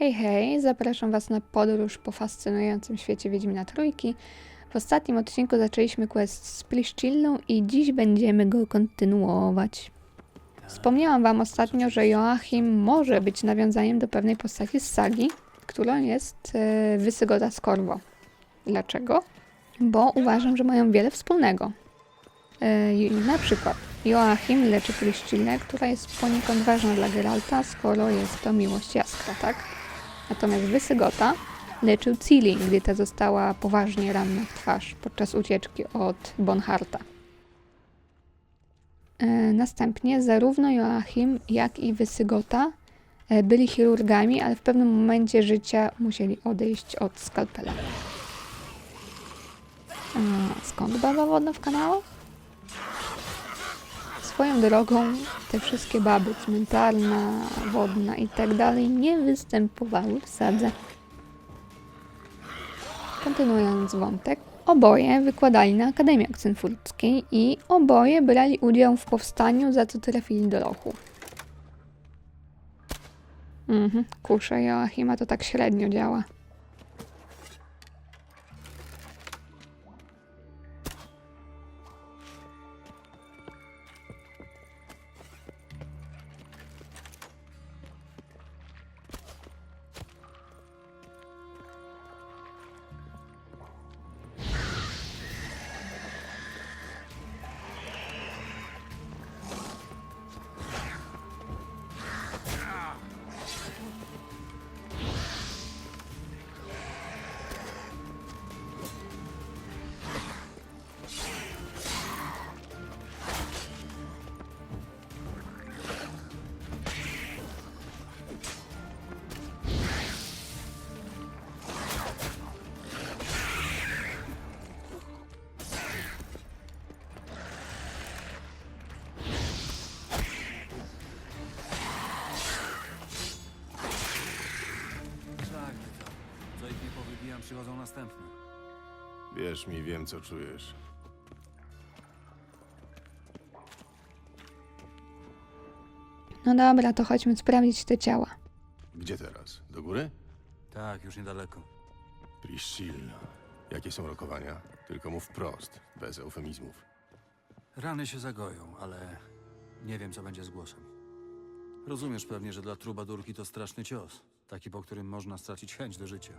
Hej, hej, zapraszam Was na podróż po fascynującym świecie Wiedźmina Trójki. W ostatnim odcinku zaczęliśmy quest z Pliszcillą i dziś będziemy go kontynuować. Wspomniałam Wam ostatnio, że Joachim może być nawiązaniem do pewnej postaci z sagi, którą jest e, Wysygoda z. Dlaczego? Bo uważam, że mają wiele wspólnego. E, na przykład Joachim leczy Pliszcillę, która jest poniekąd ważna dla Geralta, skoro jest to miłość Jaskra, tak? Natomiast Wysygota leczył Cili, gdy ta została poważnie ranna w twarz podczas ucieczki od Bonharta. E, Następnie zarówno Joachim, jak i Wysygota e, byli chirurgami, ale w pewnym momencie życia musieli odejść od skalpela. A skąd baba wodna w kanałach? Swoją drogą te wszystkie baby, cmentarna, wodna i tak dalej, nie występowały w sadze. Kontynuując wątek, oboje wykładali na Akademii Oxenfurckiej i oboje brali udział w powstaniu, za co trafili do lochu. Mhm, kusze Joachima to tak średnio działa. Następne. Wierz mi, wiem co czujesz. No dobra, to chodźmy sprawdzić te ciała. Gdzie teraz? Do góry? Tak, już niedaleko. Priscilla. Jakie są rokowania? Tylko mów wprost, bez eufemizmów. Rany się zagoją, ale nie wiem, co będzie z głosem. Rozumiesz pewnie, że dla trubadurki to straszny cios. Taki, po którym można stracić chęć do życia.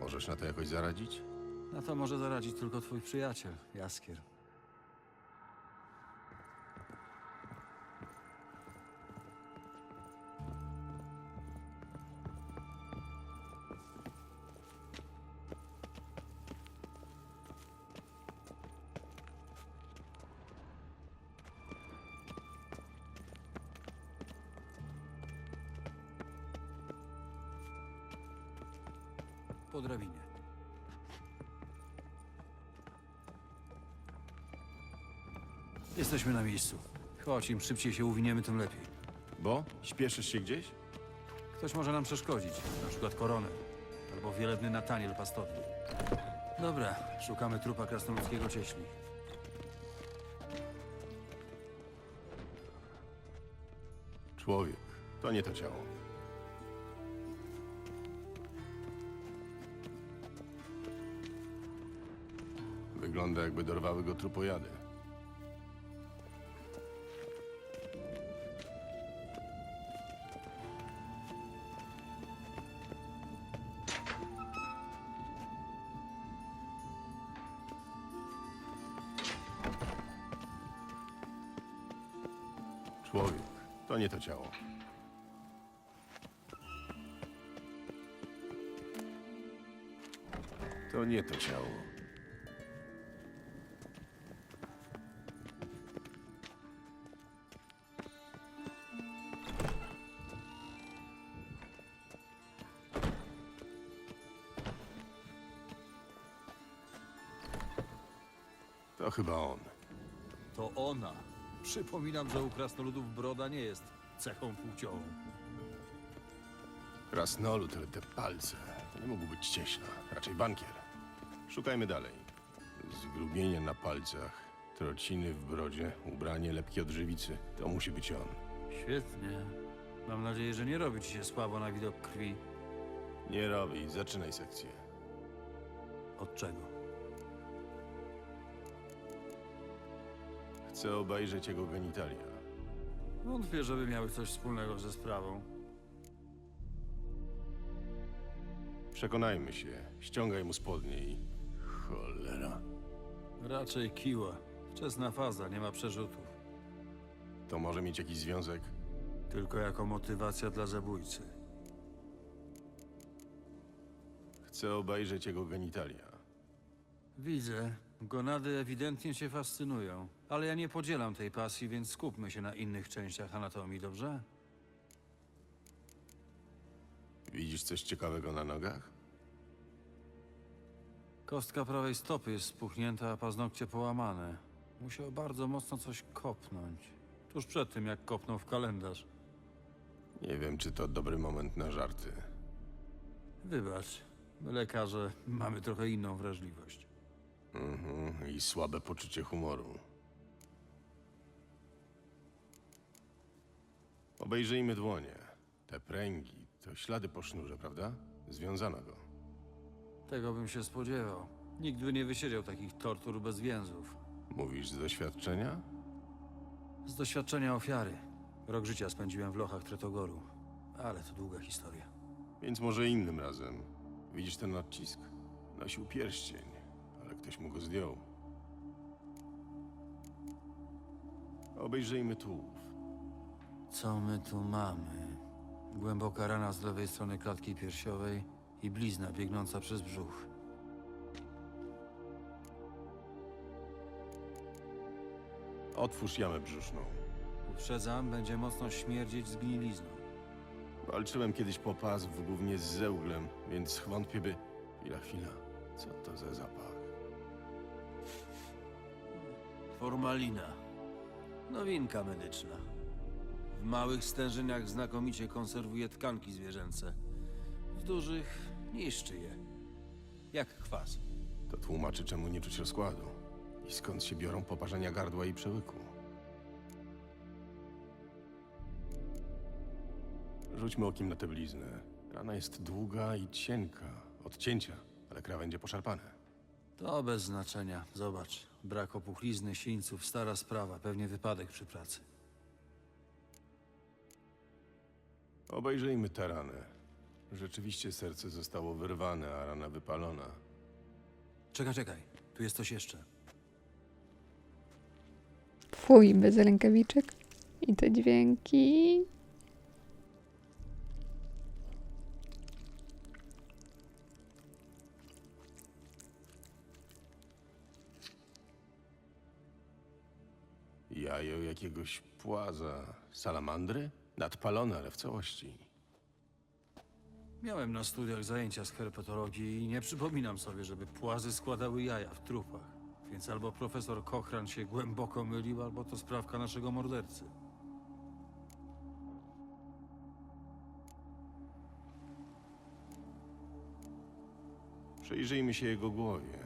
Możesz na to jakoś zaradzić? Na to może zaradzić tylko twój przyjaciel, Jaskier. Miejscu. Chodź, im szybciej się uwiniemy, tym lepiej. Bo? Śpieszysz się gdzieś? Ktoś może nam przeszkodzić, na przykład koroner, albo wielebny Nataniel Pastowny. Dobra, szukamy trupa krasnoludzkiego cieśli. Człowiek. To nie to ciało. Wygląda jakby dorwały go trupojady. To ciało. To nie to ciało. To chyba on. To ona. Przypominam, że u krasnoludów broda nie jest cechą płciową. Krasnolud, ale te palce. To nie mógł być cieśla, raczej bankier. Szukajmy dalej. Zgrubienie na palcach, trociny w brodzie, ubranie lepkie od żywicy. To musi być on. Świetnie. Mam nadzieję, że nie robi ci się słabo na widok krwi. Nie robi, zaczynaj sekcję. Od czego? Chcę obejrzeć jego genitalia. Wątpię, żeby miały coś wspólnego ze sprawą. Przekonajmy się. Ściągaj mu spodnie i... Cholera. Raczej kiła. Wczesna faza, nie ma przerzutów. To może mieć jakiś związek? Tylko jako motywacja dla zabójcy. Chcę obejrzeć jego genitalia. Widzę. Gonady ewidentnie cię fascynują. Ale ja nie podzielam tej pasji, więc skupmy się na innych częściach anatomii, dobrze? Widzisz coś ciekawego na nogach? Kostka prawej stopy jest spuchnięta, a paznokcie połamane. Musiał bardzo mocno coś kopnąć. Tuż przed tym, jak kopnął w kalendarz. Nie wiem, czy to dobry moment na żarty. Wybacz, my lekarze mamy trochę inną wrażliwość. Mhm, i słabe poczucie humoru. Obejrzyjmy dłonie. Te pręgi to ślady po sznurze, prawda? Związano go. Tego bym się spodziewał. Nikt by nie wysiedział takich tortur bez więzów. Mówisz z doświadczenia? Z doświadczenia ofiary. Rok życia spędziłem w lochach Tretogoru. Ale to długa historia. Więc może innym razem. Widzisz ten odcisk? Nosił pierścień, ale ktoś mu go zdjął. Obejrzyjmy tułów. Co my tu mamy? Głęboka rana z lewej strony klatki piersiowej i blizna biegnąca przez brzuch. Otwórz jamę brzuszną. Uprzedzam, będzie mocno śmierdzieć zgnilizną. Walczyłem kiedyś po pas w głównie z zełglem, więc wątpię by... Chwila, chwila. Co to za zapach? Formalina. Nowinka medyczna. W małych stężeniach znakomicie konserwuje tkanki zwierzęce. W dużych niszczy je. Jak kwas. To tłumaczy, czemu nie czuć rozkładu. I skąd się biorą poparzenia gardła i przełyku. Rzućmy okiem na tę bliznę. Rana jest długa i cienka. Od cięcia, ale krawędzie poszarpane. To bez znaczenia. Zobacz. Brak opuchlizny, sińców, stara sprawa. Pewnie wypadek przy pracy. Obejrzyjmy tę ranę. Rzeczywiście serce zostało wyrwane, a rana wypalona. Czekaj, czekaj. Tu jest coś jeszcze. Fuj, bez rękawiczek. I te dźwięki. Jakiegoś płaza. Salamandry? Nadpalone, ale w całości. Miałem na studiach zajęcia z herpetologii i nie przypominam sobie, żeby płazy składały jaja w trupach. Więc albo profesor Kochran się głęboko mylił, albo to sprawka naszego mordercy. Przyjrzyjmy się jego głowie.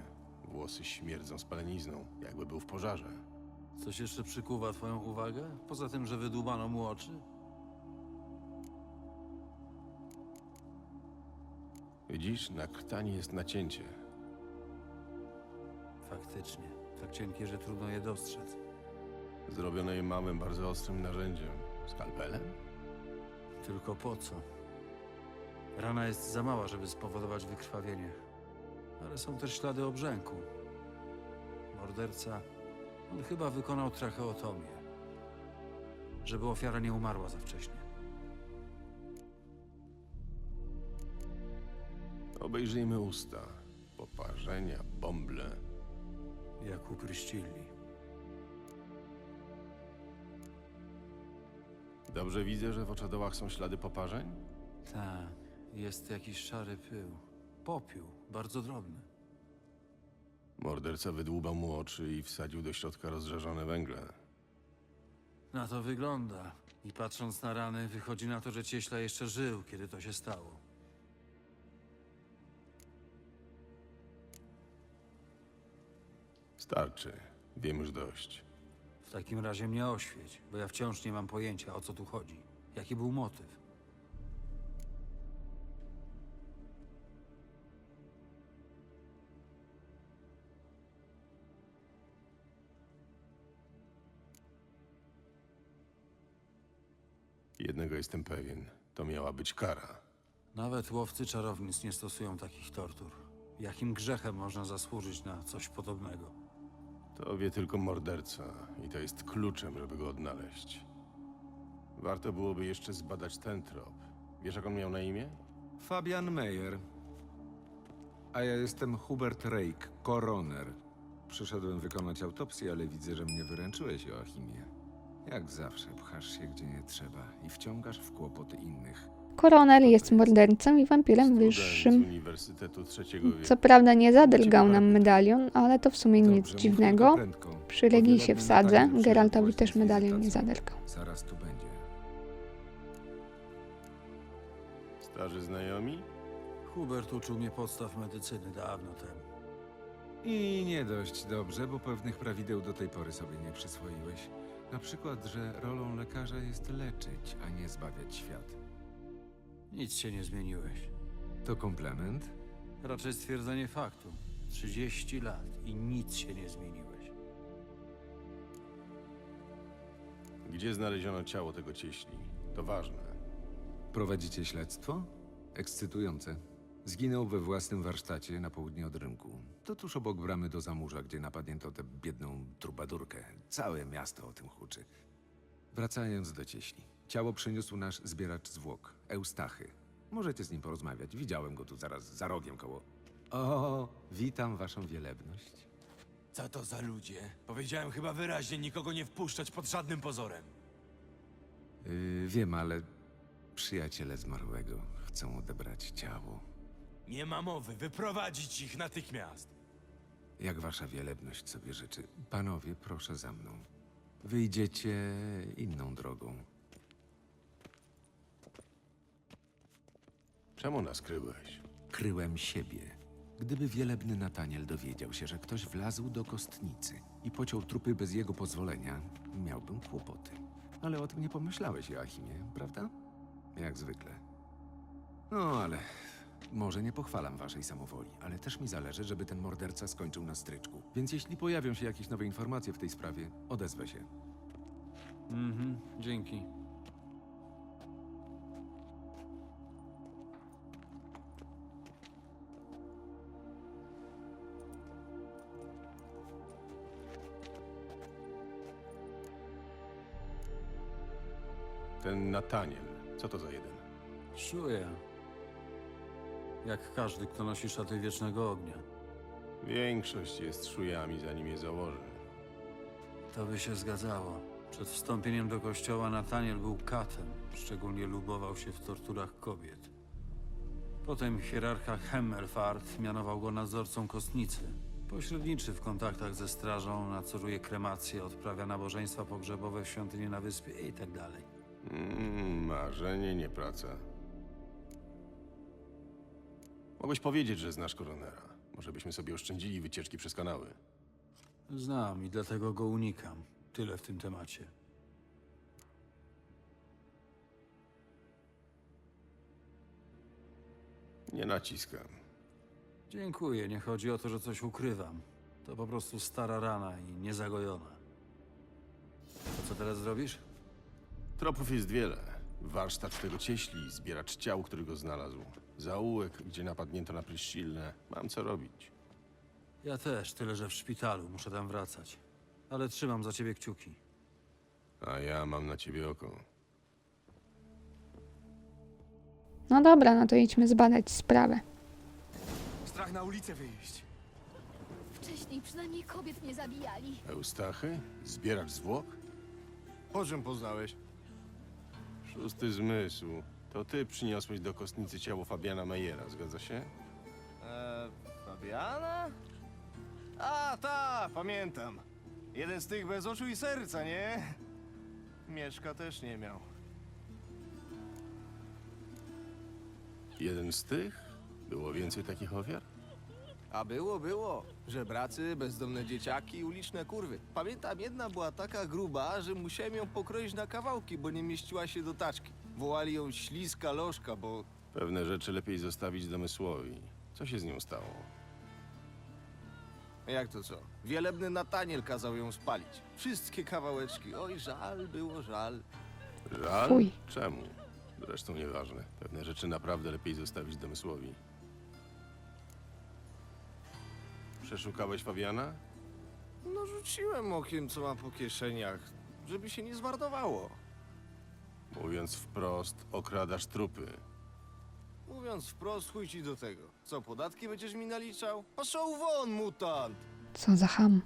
Włosy śmierdzą spalenizną, jakby był w pożarze. Coś jeszcze przykuwa twoją uwagę? Poza tym, że wydłubano mu oczy? Widzisz, na krtani jest nacięcie. Faktycznie. Tak cienkie, że trudno je dostrzec. Zrobione je małym, bardzo ostrym narzędziem. Skalpelem? Tylko po co? Rana jest za mała, żeby spowodować wykrwawienie. Ale są też ślady obrzęku. Morderca, on chyba wykonał tracheotomię. Żeby ofiara nie umarła za wcześnie. Obejrzyjmy usta. Poparzenia, bąble. Jak u Pryszcilli. Dobrze widzę, że w oczodołach są ślady poparzeń? Tak, jest jakiś szary pył. Popiół, bardzo drobny. Morderca wydłubał mu oczy i wsadził do środka rozżarzone węgle. Na to wygląda. I patrząc na rany, wychodzi na to, że cieśla jeszcze żył, kiedy to się stało. Starczy. Wiem już dość. W takim razie mnie oświeć, bo ja wciąż nie mam pojęcia, o co tu chodzi. Jaki był motyw? Jednego jestem pewien. To miała być kara. Nawet łowcy czarownic nie stosują takich tortur. Jakim grzechem można zasłużyć na coś podobnego? To wie tylko morderca i to jest kluczem, żeby go odnaleźć. Warto byłoby jeszcze zbadać ten trop. Wiesz, jak on miał na imię? Fabian Meyer. A ja jestem Hubert Rake, koroner. Przyszedłem wykonać autopsję, ale widzę, że mnie wyręczyłeś, Joachimie. Jak zawsze pchasz się gdzie nie trzeba i wciągasz w kłopoty innych. Koroner jest mordercą i wampirem Student wyższym. z Uniwersytetu Trzeciego wieku. Co prawda nie zadrgał nam medalion, ale to w sumie nic Dobrze, mów dziwnego. tylko prędko, Przy wielebny wsadzę, Geraltowi też medalion nie wizytacją. zaderkał. Zaraz tu będzie. Starzy znajomi? Hubert uczył mnie podstaw medycyny dawno temu. I nie dość dobrze, bo pewnych prawideł do tej pory sobie nie przyswoiłeś. Na przykład, że rolą lekarza jest leczyć, a nie zbawiać świat. Nic się nie zmieniłeś. To komplement? Raczej stwierdzenie faktu. 30 lat i nic się nie zmieniłeś. Gdzie znaleziono ciało tego cieśli? To ważne. Prowadzicie śledztwo? Ekscytujące. Zginął we własnym warsztacie na południe od rynku. To tuż obok bramy do zamurza, gdzie napadnięto tę biedną trubadurkę. Całe miasto o tym huczy. Wracając do cieśli. Ciało przyniósł nasz zbieracz zwłok, Eustachy. Możecie z nim porozmawiać. Widziałem go tu zaraz za rogiem koło... O, witam waszą wielebność. Co to za ludzie? Powiedziałem chyba wyraźnie nikogo nie wpuszczać pod żadnym pozorem. Yy, wiem, ale przyjaciele zmarłego chcą odebrać ciało. Nie ma mowy, wyprowadzić ich natychmiast. Jak wasza wielebność sobie życzy. Panowie, proszę za mną. Wyjdziecie inną drogą. Czemu nas kryłeś? Kryłem siebie. Gdyby wielebny Nataniel dowiedział się, że ktoś wlazł do kostnicy i pociął trupy bez jego pozwolenia, miałbym kłopoty. Ale o tym nie pomyślałeś, Joachimie, prawda? Jak zwykle. No, ale może nie pochwalam waszej samowoli, ale też mi zależy, żeby ten morderca skończył na stryczku. Więc jeśli pojawią się jakieś nowe informacje w tej sprawie, odezwę się. Mhm, dzięki. Ten Nataniel. Co to za jeden? Czuję. Jak każdy, kto nosi szaty wiecznego ognia. Większość jest szujami, zanim je założy. To by się zgadzało. Przed wstąpieniem do kościoła Nataniel był katem. Szczególnie lubował się w torturach kobiet. Potem hierarcha Hemmelfart mianował go nadzorcą kostnicy. Pośredniczy w kontaktach ze strażą, nadzoruje kremacje, odprawia nabożeństwa pogrzebowe w świątyni na wyspie i tak dalej. Mm, marzenie, nie praca. Mogłeś powiedzieć, że znasz koronera. Może byśmy sobie oszczędzili wycieczki przez kanały. Znam i dlatego go unikam. Tyle w tym temacie. Nie naciskam. Dziękuję, nie chodzi o to, że coś ukrywam. To po prostu stara rana i niezagojona. To co teraz zrobisz? Tropów jest wiele. Warsztat tego cieśli, zbieracz ciał, który go znalazł. Zaułek, gdzie napadnięto na Pryszcilne. Mam co robić. Ja też, tyle że w szpitalu, muszę tam wracać. Ale trzymam za ciebie kciuki. A ja mam na ciebie oko. No dobra, no to idźmy zbadać sprawę. Strach na ulicę wyjść. Wcześniej przynajmniej kobiet nie zabijali. Eustachy? Zbieracz zwłok? Po czym poznałeś? Szósty zmysł. To ty przyniosłeś do kostnicy ciało Fabiana Mejera, zgadza się? Eee, Fabiana? A, ta, pamiętam. Jeden z tych bez oczu i serca, nie? Mieszka też nie miał. Jeden z tych? Było więcej takich ofiar? A było, było. Żebracy, bezdomne dzieciaki, uliczne kurwy. Pamiętam, jedna była taka gruba, że musiałem ją pokroić na kawałki, bo nie mieściła się do taczki. Wołali ją śliska lożka, bo Pewne rzeczy lepiej zostawić domysłowi. Co się z nią stało? Jak to co? Wielebny Nataniel kazał ją spalić. Wszystkie kawałeczki. Oj, żal, było żal. Żal? Fuj. Czemu? Zresztą nieważne. Pewne rzeczy naprawdę lepiej zostawić domysłowi. Przeszukałeś Fabiana? No rzuciłem okiem, co ma po kieszeniach, żeby się nie zmarnowało. Mówiąc wprost, okradasz trupy. Mówiąc wprost, chuj ci do tego. Co, podatki będziesz mi naliczał? Poszł won, mutant! Co za ham.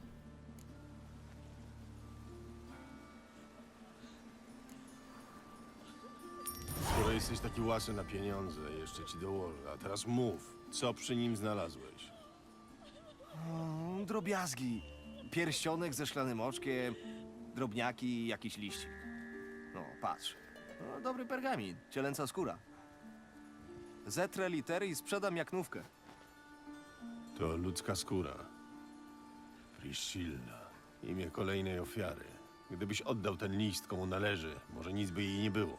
Skoro jesteś taki łasy na pieniądze, jeszcze ci dołożę. A teraz mów, co przy nim znalazłeś? Mm, drobiazgi. Pierścionek ze szklanym oczkiem, drobniaki i jakiś liścik. No, patrz. No, dobry pergamin, cielęca skóra. Zetrę litery i sprzedam jak nówkę. To ludzka skóra. Priscilla. Imię kolejnej ofiary. Gdybyś oddał ten list komu należy, może nic by jej nie było.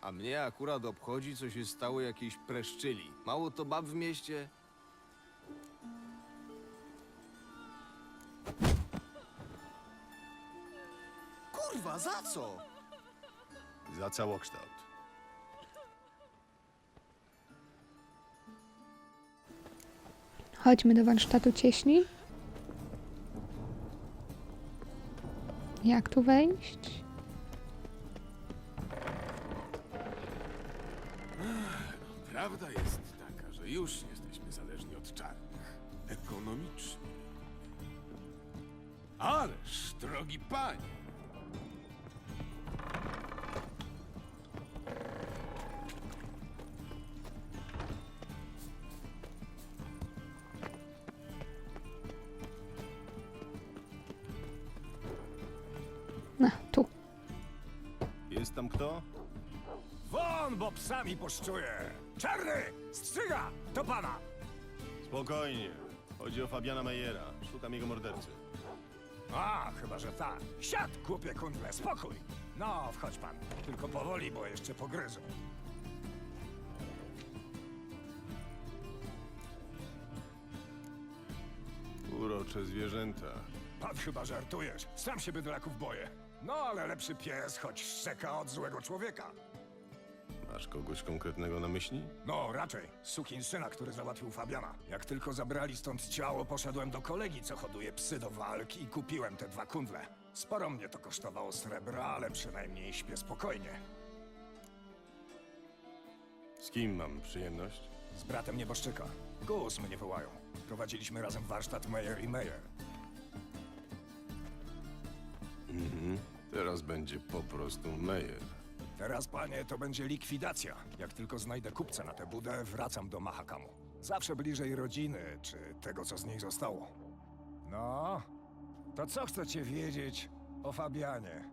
A mnie akurat obchodzi, co się stało jakiejś preszczyli. Mało to bab w mieście. Kurwa, za co? Za całokształt. Chodźmy do warsztatu cieśni. Jak tu wejść? Prawda jest taka, że już jesteśmy zależni od czarnych. Ekonomicznie. Ależ, drogi panie, poszczuję! Czarny! Strzyga! To pana! Spokojnie. Chodzi o Fabiana Mejera. Szukam jego mordercy. A, chyba, że tak. Siad, głupie kundle, spokój! No, wchodź pan. Tylko powoli, bo jeszcze pogryzą. Urocze zwierzęta. Pan chyba żartujesz. Sam się bydlaków boję. No, ale lepszy pies, choć szczeka od złego człowieka. Masz kogoś konkretnego na myśli? No, raczej. Sukin syna, który załatwił Fabiana. Jak tylko zabrali stąd ciało, poszedłem do kolegi, co hoduje psy do walki i kupiłem te dwa kundle. Sporo mnie to kosztowało srebra, ale przynajmniej śpię spokojnie. Z kim mam przyjemność? Z bratem nieboszczyka. Gus mnie wołają. Prowadziliśmy razem warsztat Meyer i Meyer. Mhm. Teraz będzie po prostu Mejer. Teraz, panie, to będzie likwidacja. Jak tylko znajdę kupca na tę budę, wracam do Mahakamu. Zawsze bliżej rodziny, czy tego, co z niej zostało. No, to co chcecie wiedzieć o Fabianie?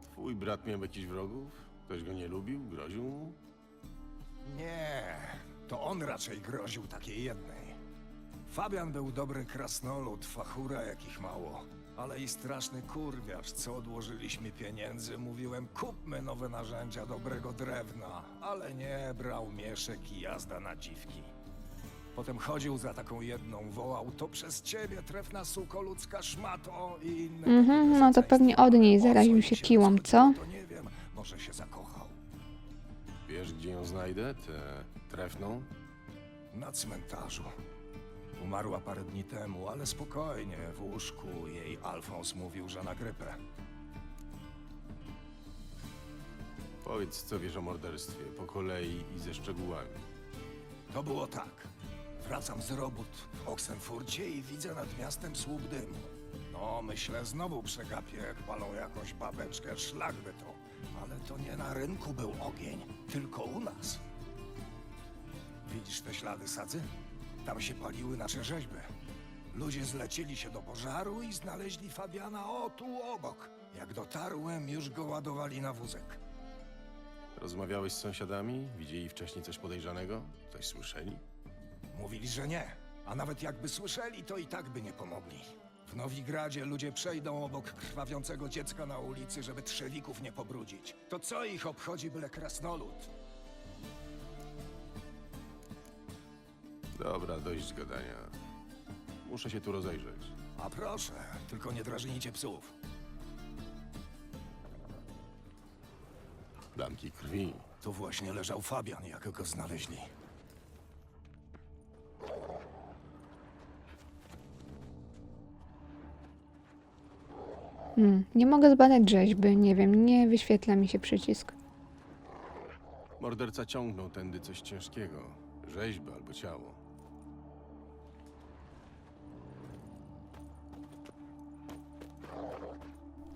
Twój brat miał jakichś wrogów? Ktoś go nie lubił? Groził mu? Nie, to on raczej groził takiej jednej. Fabian był dobry krasnolud, fachura jakich mało. Ale i straszny kurwiarz, co odłożyliśmy pieniędzy, mówiłem kupmy nowe narzędzia dobrego drewna, ale nie, brał mieszek i jazda na dziwki. Potem chodził za taką jedną, wołał to przez ciebie trefna suko ludzka szmato i inne Mhm, takie no to pewnie od niej zaraził się kiłą, co? To nie wiem, może się zakochał. Wiesz, gdzie ją znajdę? Tę trefną? Na cmentarzu. Umarła parę dni temu, ale spokojnie, w łóżku jej Alfons mówił, że na grypę. Powiedz, co wiesz o morderstwie, po kolei i ze szczegółami. To było tak. Wracam z robót w Oxenfurcie i widzę nad miastem słup dymu. No, myślę, znowu przegapię, jak palą jakąś babeczkę, szlak by to. Ale to nie na rynku był ogień, tylko u nas. Widzisz te ślady sadzy? Tam się paliły nasze rzeźby. Ludzie zlecieli się do pożaru i znaleźli Fabiana o tu obok. Jak dotarłem, już go ładowali na wózek. Rozmawiałeś z sąsiadami? Widzieli wcześniej coś podejrzanego? Coś słyszeli? Mówili, że nie. A nawet jakby słyszeli, to i tak by nie pomogli. W Nowigradzie ludzie przejdą obok krwawiącego dziecka na ulicy, żeby trzewików nie pobrudzić. To co ich obchodzi byle krasnolud? Dobra, dość gadania. Muszę się tu rozejrzeć. A proszę, tylko nie drażnijcie psów. Damki krwi. Tu właśnie leżał Fabian, jak go znaleźli. Hmm, nie mogę zbadać rzeźby, nie wiem, nie wyświetla mi się przycisk. Morderca ciągnął tędy coś ciężkiego. Rzeźbę albo ciało.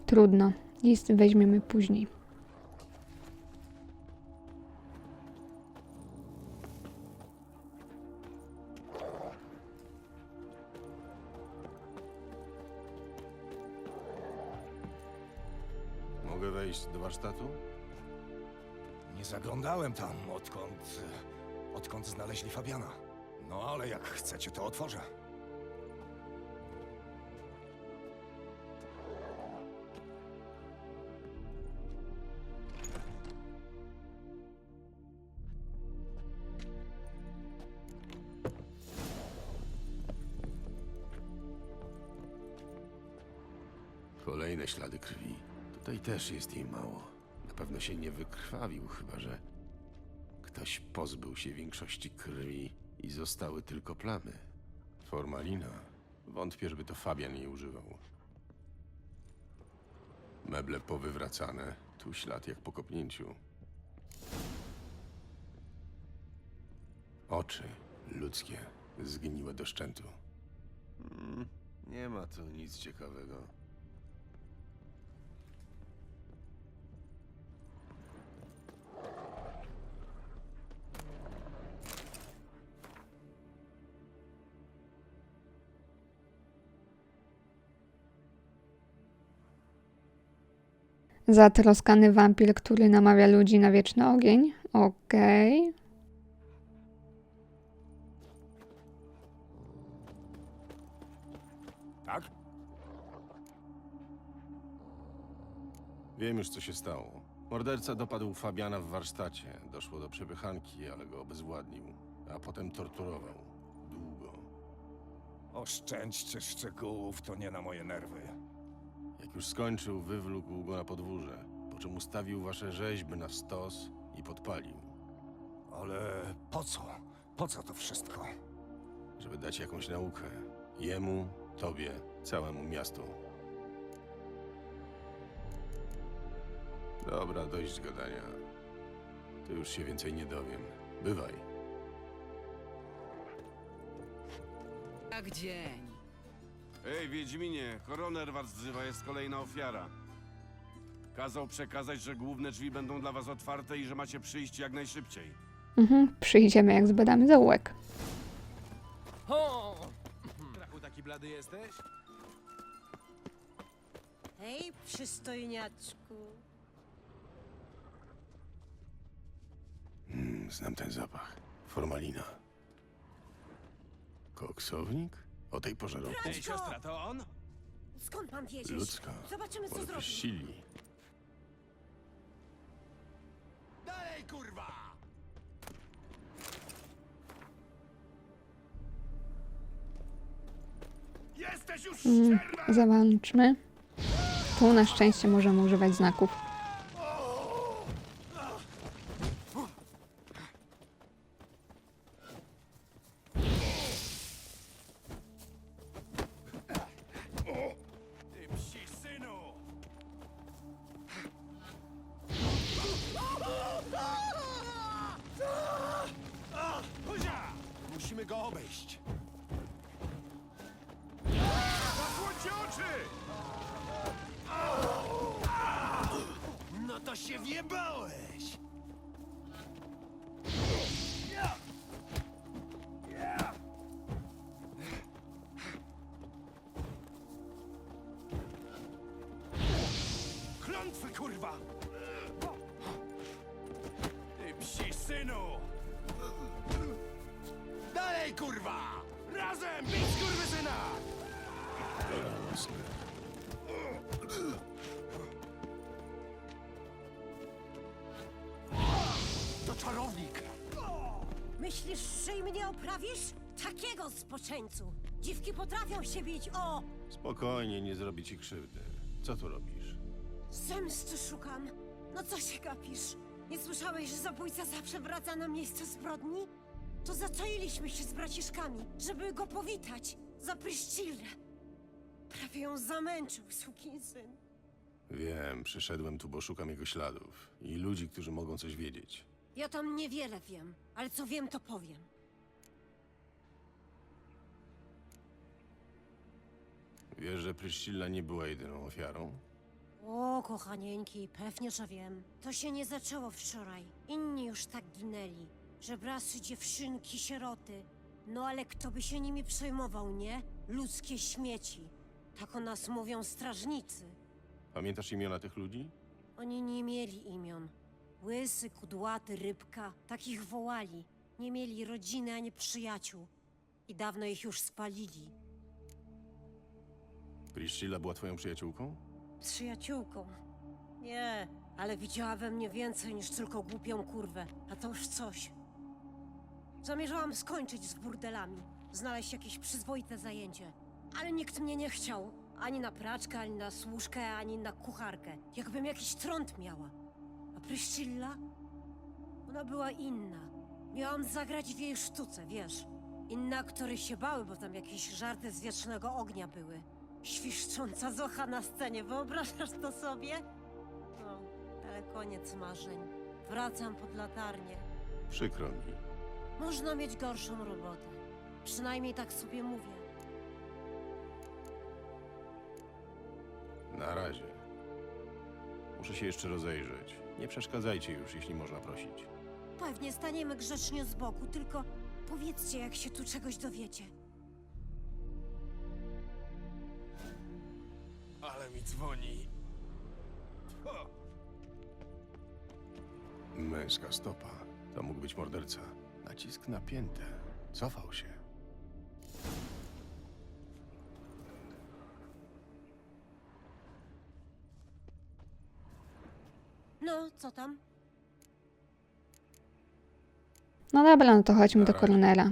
Trudno, list weźmiemy później. Mogę wejść do warsztatu? Nie zaglądałem tam, odkąd... odkąd znaleźli Fabiana. No ale jak chcecie, to otworzę. Ślady krwi. Tutaj też jest jej mało. Na pewno się nie wykrwawił, chyba że ktoś pozbył się większości krwi i zostały tylko plamy. Formalina. Wątpię, żeby to Fabian jej używał. Meble powywracane. Tu ślad jak po kopnięciu. Oczy ludzkie, zgniłe do szczętu. Mm, nie ma tu nic ciekawego. Zatroskany wampir, który namawia ludzi na wieczny ogień. Okej. Tak? Wiem już, co się stało. Morderca dopadł Fabiana w warsztacie. Doszło do przepychanki, ale go obezwładnił, a potem torturował. Długo. Oszczędźcie szczegółów, to nie na moje nerwy. Jak już skończył, wywlókł go na podwórze, po czym ustawił wasze rzeźby na stos i podpalił, Ale po co? Po co to wszystko? żeby dać jakąś naukę. Jemu, tobie, całemu miastu. Dobra, dość gadania. To już się więcej nie dowiem. Bywaj. Jak dzień. Ej, Wiedźminie, koroner was wzywa, jest kolejna ofiara. Kazał przekazać, że główne drzwi będą dla was otwarte i że macie przyjść jak najszybciej. Mhm, przyjdziemy jak zbadamy zaułek. Krachu taki blady jesteś? Hej, przystojniaczku. Mm, znam ten zapach. Formalina. Koksownik? O tej porze roku. Ej, siostra, to on? Skąd pan wiedzieć? Ludzka. Zobaczymy, co zrobi. sili. Dalej, kurwa! Jesteś już Mm, zawalczmy. Tu na szczęście możemy używać znaków. Obejść. Zasłońcie oczy! No to się wjebałeś! Klątwy, kurwa! Kurwa! Razem! Bić kurwysyna! To czarownik! Myślisz, że i mnie oprawisz? Takiego spoczęcu. Dziwki potrafią się bić, o! Spokojnie, nie zrobi ci krzywdy. Co tu robisz? Zemsty szukam. No co się gapisz? Nie słyszałeś, że zabójca zawsze wraca na miejsce zbrodni? To zaczailiśmy się z braciszkami, żeby go powitać. Za Pryszcillę. Prawie ją zamęczył, sukinsyn. Wiem, przyszedłem tu, bo szukam jego śladów i ludzi, którzy mogą coś wiedzieć. Ja tam niewiele wiem, ale co wiem, to powiem. Wiesz, że Pryszcilla nie była jedyną ofiarą? O, kochanieńki, pewnie, że wiem. To się nie zaczęło wczoraj. Inni już tak ginęli. Żebrasy, dziewczynki, sieroty. No ale kto by się nimi przejmował, nie? Ludzkie śmieci. Tak o nas mówią strażnicy. Pamiętasz imiona tych ludzi? Oni nie mieli imion. Łysy, kudłaty, rybka. Takich wołali. Nie mieli rodziny ani przyjaciół. I dawno ich już spalili. Pryszcilla była twoją przyjaciółką? Przyjaciółką. Nie, ale widziała we mnie więcej niż tylko głupią kurwę, a to już coś. Zamierzałam skończyć z burdelami, znaleźć jakieś przyzwoite zajęcie, ale nikt mnie nie chciał. Ani na praczkę, ani na służkę, ani na kucharkę. Jakbym jakiś trąd miała. A Pryszcilla? Ona była inna. Miałam zagrać w jej sztuce, wiesz. Inne aktory się bały, bo tam jakieś żarty z wiecznego ognia były. Świszcząca Zocha na scenie, wyobrażasz to sobie? No, ale koniec marzeń. Wracam pod latarnię. Przykro mi. Można mieć gorszą robotę. Przynajmniej tak sobie mówię. Na razie. Muszę się jeszcze rozejrzeć. Nie przeszkadzajcie już, jeśli można prosić. Pewnie staniemy grzecznie z boku, tylko powiedzcie, jak się tu czegoś dowiecie. Ale mi dzwoni. Męska stopa. To mógł być morderca. Nacisk napięty. Cofał się. No, co tam? No dobra, no to chodźmy do koronera.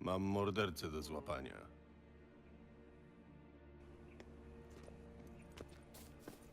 Mam mordercę do złapania.